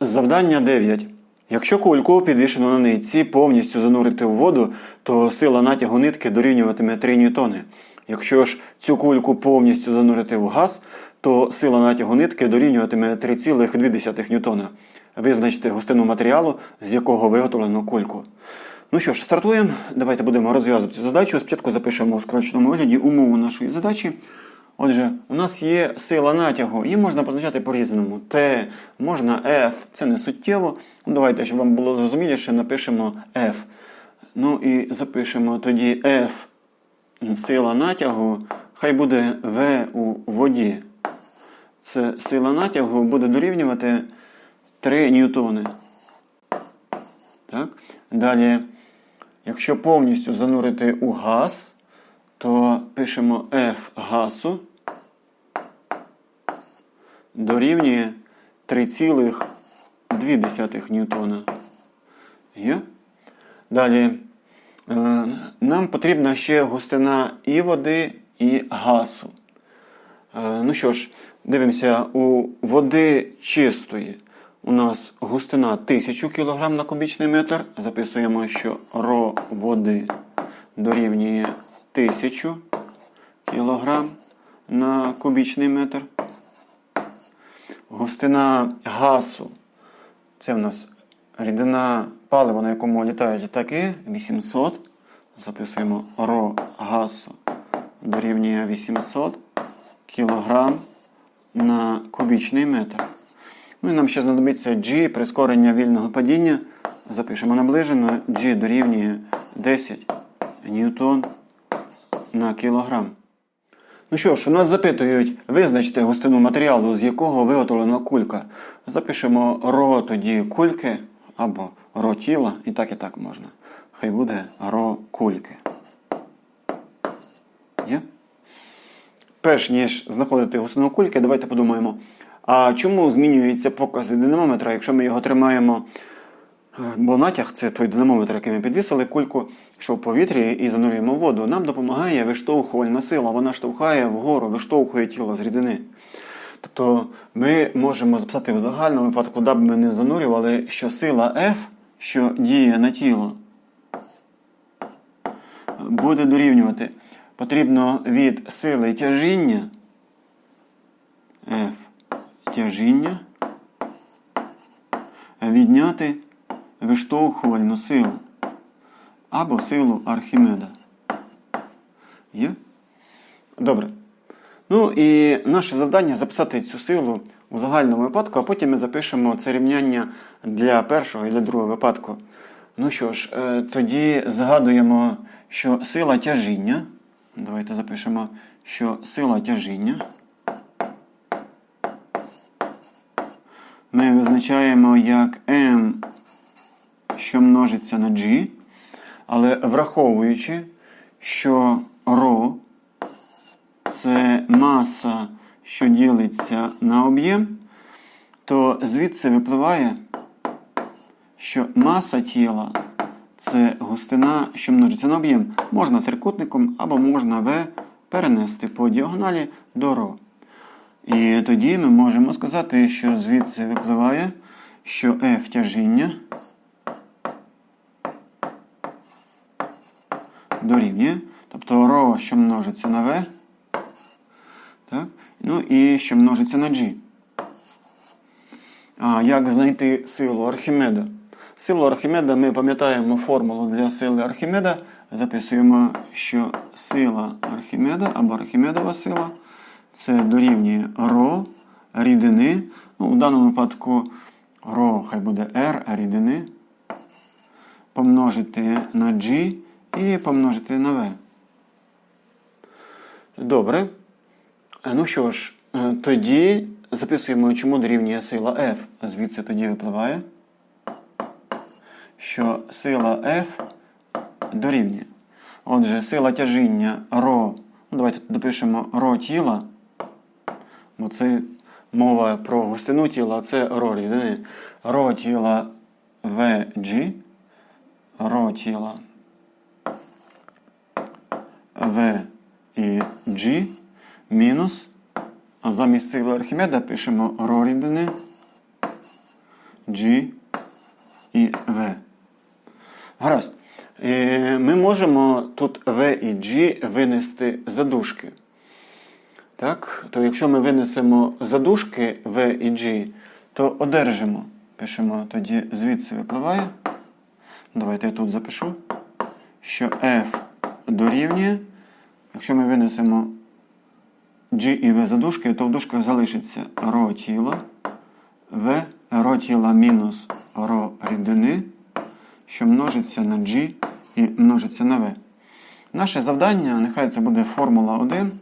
Завдання 9. Якщо кульку підвішено на нитці повністю занурити в воду, то сила натягу нитки дорівнюватиме 3 ньютони. Якщо ж цю кульку повністю занурити в газ, то сила натягу нитки дорівнюватиме 3,2 ньютона. Визначте густину матеріалу, з якого виготовлено кульку. Ну що ж, стартуємо. Давайте будемо розв'язувати задачу. Спочатку запишемо у скороченому вигляді умову нашої задачі. Отже, у нас є сила натягу, її можна позначати по-різному. Т, можна F, це не суттєво. Ну, Давайте, щоб вам було зрозуміліше, напишемо F. Ну і запишемо тоді F сила натягу, хай буде V у воді. Це сила натягу буде дорівнювати 3 ньютони. Так? Далі, якщо повністю занурити у газ, то пишемо F газу дорівнює 3,2 ньютона. Є? Далі е, нам потрібна ще густина і води, і газу. Е, Ну що ж, дивимося, у води чистої у нас густина 1000 кг на кубічний метр. Записуємо, що ро води дорівнює 1000 кг на кубічний метр. Густина газу. Це в нас рідина палива, на якому літають літаки 800. Записуємо ро газу дорівнює 800 кг на кубічний метр. Ну і нам ще знадобиться G прискорення вільного падіння. Запишемо наближено. G дорівнює 10 ньютон на кілограм. Ну що ж, у нас запитують, визначте густину матеріалу, з якого виготовлена кулька. Запишемо ро тоді кульки або ро тіла, і так і так можна. Хай буде ро кульки. Є? Перш ніж знаходити густину кульки, давайте подумаємо, а чому змінюються покази динамометра, якщо ми його тримаємо, бо натяг це той динамометр, який ми підвісили кульку, що в повітрі і занурюємо воду. Нам допомагає виштовхувальна сила, вона штовхає вгору, виштовхує тіло з рідини. Тобто ми можемо записати в загальному випадку, куди б ми не занурювали, що сила F, що діє на тіло, буде дорівнювати. Потрібно від сили тяжіння F тяжіння відняти виштовхувальну силу або силу Архімеда. Є? Добре. Ну і наше завдання записати цю силу у загальному випадку, а потім ми запишемо це рівняння для першого і для другого випадку. Ну що ж, е, тоді згадуємо, що сила тяжіння. Давайте запишемо, що сила тяжіння. Ми визначаємо як m, що множиться на g, але враховуючи, що ρ це маса, що ділиться на об'єм, то звідси випливає, що маса тіла це густина, що множиться на об'єм. Можна трикутником або можна В перенести по діагоналі до ρ. І тоді ми можемо сказати, що звідси випливає, що F тяжіння дорівнює, тобто ρ, що множиться на V, так? ну і що множиться на G. А як знайти силу Архімеда? Силу Архімеда ми пам'ятаємо формулу для сили Архімеда. Записуємо, що сила Архімеда або Архімедова сила це дорівнює ро рідини. Ну, У даному випадку ро хай буде R рідини. Помножити на G і помножити на V. Добре. Е, Ну що ж, е, тоді записуємо, чому дорівнює сила F. Звідси тоді випливає, що сила F дорівнює. Отже, сила тяжіння ро. Ну, давайте допишемо ро тіла. Бо це мова про густину тіла, це ро рідини. Ро тіла VG. Ро тіла V і G мінус. А замість сили Архімеда пишемо ро рідини G і V. Гаразд. Е, Ми можемо тут V і G винести задушки. Так? То якщо ми винесемо задушки V і G, то одержимо. Пишемо тоді звідси випливає. Давайте я тут запишу, що F дорівнює. Якщо ми винесемо G і V задушки, то в дужках залишиться ро тіла, V ро тіла мінус ро рідини, що множиться на G і множиться на V. Наше завдання, нехай це буде формула 1,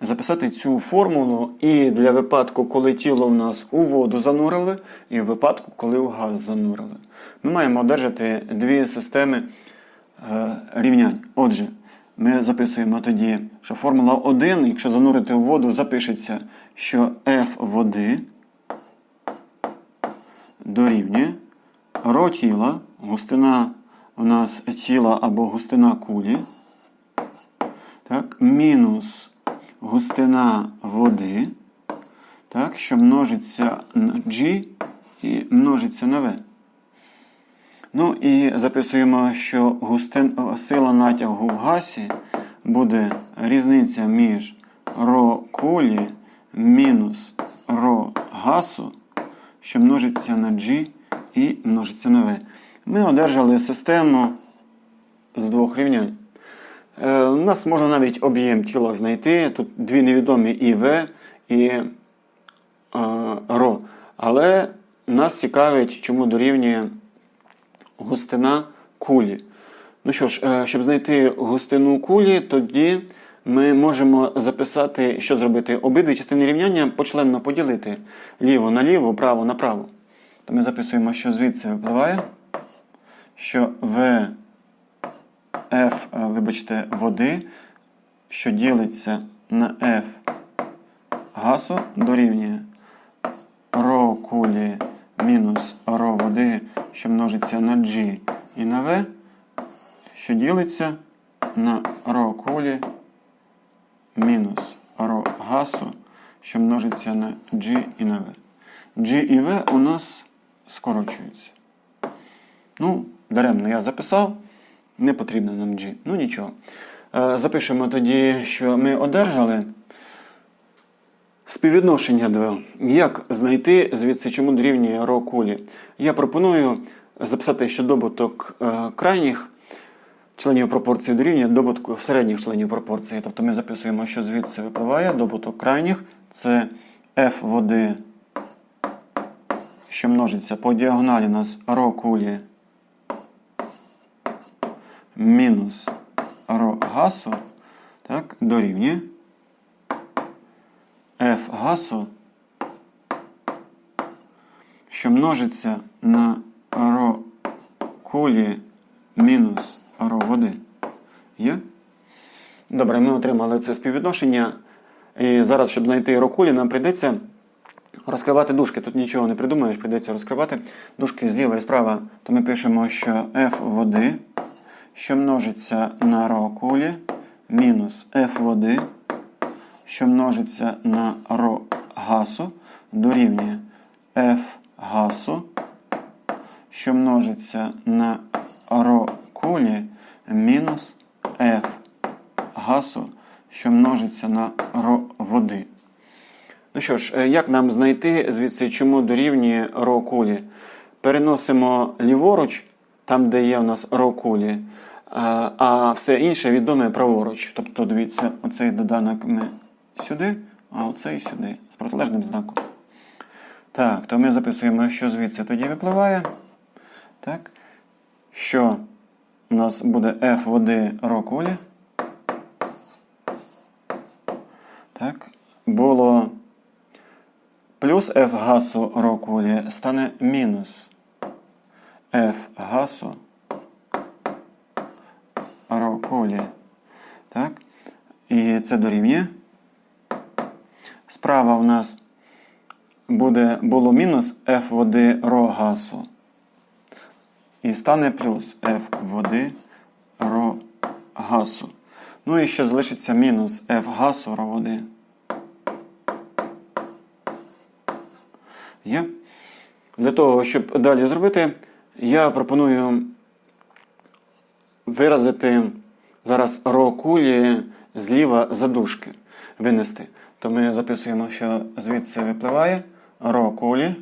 записати цю формулу і для випадку, коли тіло в нас у воду занурили, і в випадку, коли у газ занурили. Ми маємо одержати дві системи е, рівнянь. Отже, ми записуємо тоді, що формула 1, якщо занурити в воду, запишеться, що F води дорівнює ро тіла, густина у нас тіла або густина кулі, так, мінус густина води, так, що множиться на G і множиться на V. Ну і записуємо, що густин, сила натягу в гасі буде різниця між ро кулі мінус ро гасу, що множиться на G і множиться на V. Ми одержали систему з двох рівнянь. Е, у нас можна навіть об'єм тіла знайти. Тут дві невідомі і В, і е, ро. Але нас цікавить, чому дорівнює густина кулі. Ну що ж, е, щоб знайти густину кулі, тоді ми можемо записати, що зробити. Обидві частини рівняння почленно поділити ліво на ліво, право на право. То ми записуємо, що звідси випливає, що В F, е, вибачте, води, що ділиться на F газу, дорівнює ро кулі мінус ро води, що множиться на G і на V, що ділиться на ро кулі мінус ро газу, що множиться на G і на V. G і V у нас скорочуються. Ну, даремно я записав, не потрібно нам G. Ну нічого. Е, Запишемо тоді, що ми одержали співвідношення 2. Як знайти звідси, чому дорівнює ро кулі? Я пропоную записати, що добуток е, крайніх членів пропорції дорівнює добутку середніх членів пропорції. Тобто ми записуємо, що звідси випливає добуток крайніх. Це F води, що множиться по діагоналі у нас ро кулі мінус ро гасу, так, дорівнює гасу, що множиться на ро кулі мінус ро води. Є? Добре, ми отримали це співвідношення. І зараз, щоб знайти ро кулі, нам прийдеться розкривати дужки. Тут нічого не придумаєш, прийдеться розкривати дужки зліва і справа. То ми пишемо, що F води, що множиться на ро кулі, мінус F води, що множиться на ро гасу, дорівнює F гасу, що множиться на ро кулі, мінус F гасу, що множиться на ро води. Ну що ж, е, як нам знайти звідси, чому дорівнює ро кулі? Переносимо ліворуч, там, де є у нас ро кулі, а, а все інше відоме праворуч. Тобто, дивіться, оцей доданок ми сюди, а оцей сюди, з протилежним знаком. Так, то ми записуємо, що звідси тоді випливає. Так, що у нас буде F води ро кулі. Так, було плюс F гасу ро кулі стане мінус F гасу ро кулі. Так? І це дорівнює. Справа у нас буде, було мінус F води ро гасу. І стане плюс F води ро гасу. Ну і ще залишиться мінус F гасу ро води. Є? Для того, щоб далі зробити, я пропоную виразити зараз ро зліва задушки винести. То ми записуємо, що звідси випливає ро кулі.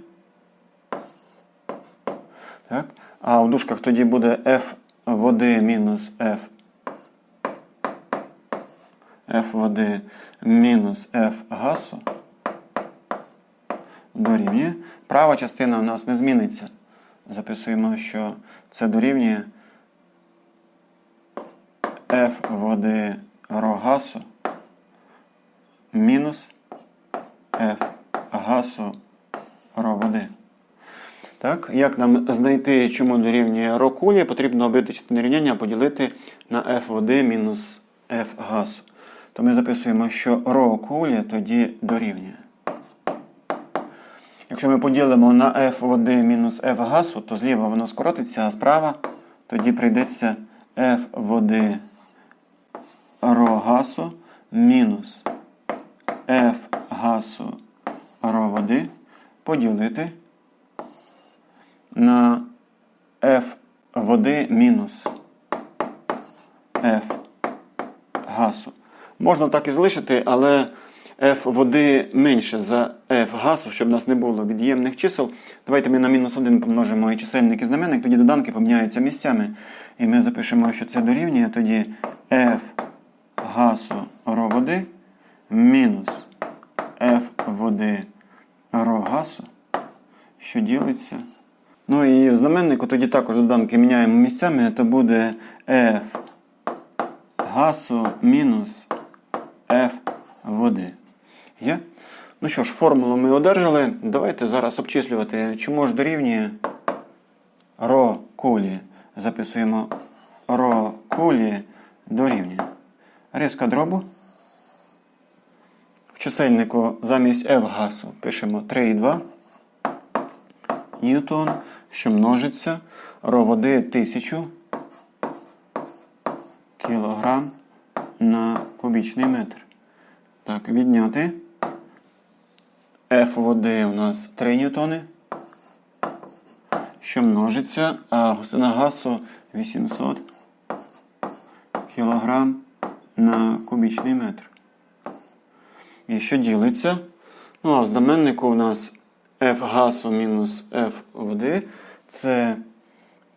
Так? А в дужках тоді буде F води мінус F. F води мінус F газу дорівнює. Права частина у нас не зміниться. Записуємо, що це дорівнює F води ро газу мінус F газу ро води. Так, як нам знайти, чому дорівнює ро кулі, потрібно обидві частини рівняння поділити на F води мінус F газу. То ми записуємо, що ро кулі тоді дорівнює. Якщо ми поділимо на F води мінус F газу, то зліва воно скоротиться, а справа тоді прийдеться F води ро газу мінус F газу ро води поділити на F води мінус F газу. Можна так і залишити, але F води менше за F газу, щоб у нас не було від'ємних чисел. Давайте ми на мінус 1 помножимо і чисельник і знаменник, тоді доданки поміняються місцями. І ми запишемо, що це дорівнює тоді F газу ро води мінус F води ро що ділиться. Ну і в знаменнику тоді також доданки міняємо місцями, то буде F газу мінус F води. Є? Ну що ж, формулу ми одержали. Давайте зараз обчислювати, чому ж дорівнює ро кулі. Записуємо ро кулі дорівнює. Різка дробу. Чисельнику замість F газу пишемо 3,2 ньютон, що множиться ро води 1000 кілограм на кубічний метр. Так, відняти. F води у нас 3 ньютони, що множиться, а густина газу 800 кілограм на кубічний метр. І що ділиться? Ну, а в знаменнику у нас F газу мінус F води це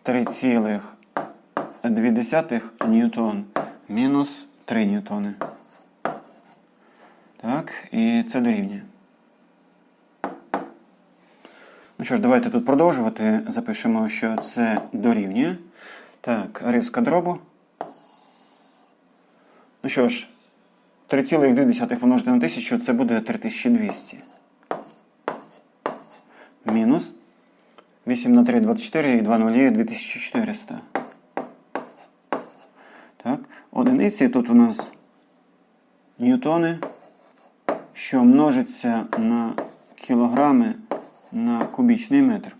3,2 ньютон мінус 3 ньютони. Так, і це дорівнює. Ну що ж, давайте тут продовжувати. Запишемо, що це дорівнює. Так, риска дробу. Ну що ж, 3,2 помножити на 1000 це буде 3200. Мінус 8 на 3 24 і 2 нулі 2400. Так, одиниці тут у нас ньютони, що множиться на кілограми на кубічний метр.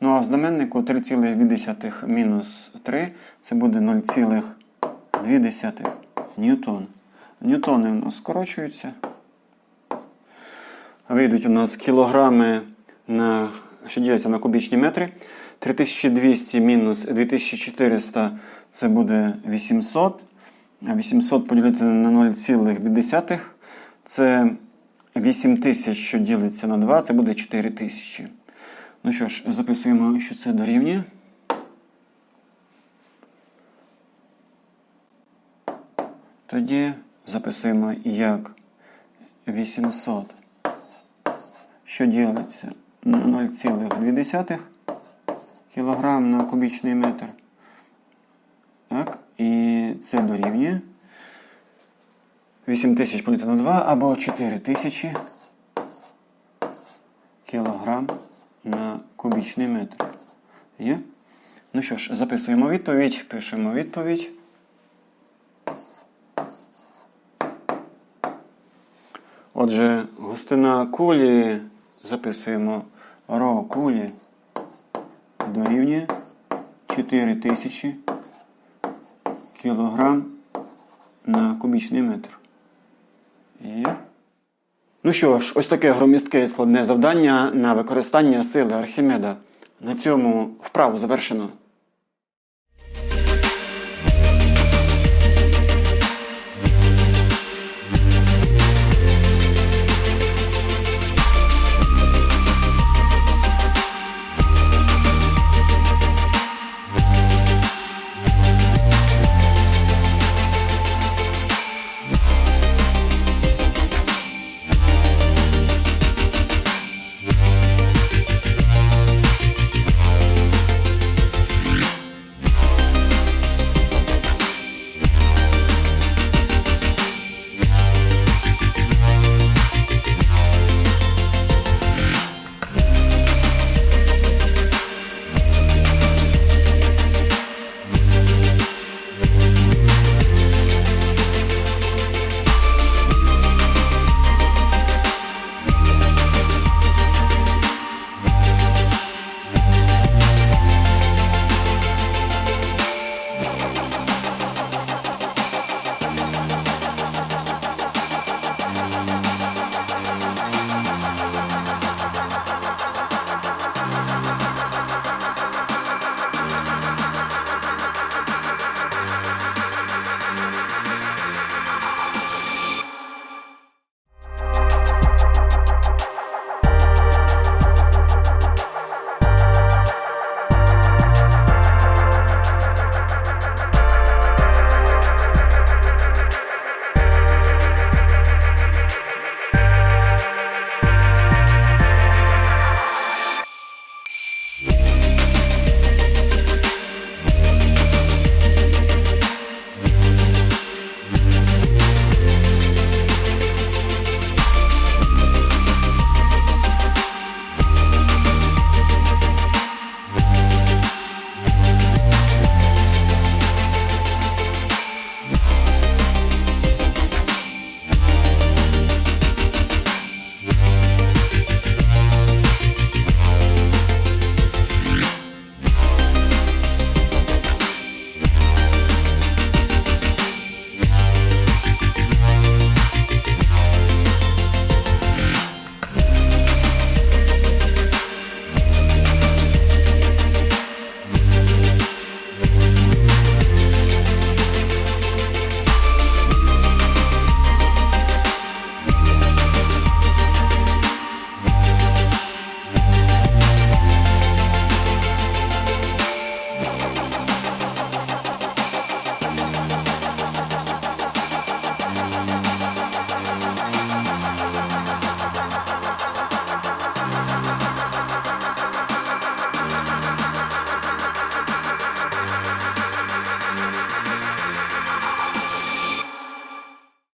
Ну а в знаменнику 3,2 мінус 3 це буде 0,2 ньютон. Ньютони у нас скорочуються. Вийдуть у нас кілограми, на, що діляться на кубічні метри. 3200 мінус 2400 це буде 800. А 800 поділити на 0,2 це 8000, що ділиться на 2, це буде 4000. Ну що ж, записуємо, що це дорівнює. Тоді записуємо як 800, що ділиться на 0,2 кг на кубічний метр. Так, і це дорівнює 8000 поділити на 2 або 4000 кг на кубічний метр. Є? Ну що ж, записуємо відповідь, пишемо відповідь. Отже, густина кулі записуємо ро кулі дорівнює 4000 кілограм на кубічний метр. Є. Ну що ж, ось таке громістке і складне завдання на використання сили Архімеда. На цьому вправу завершено.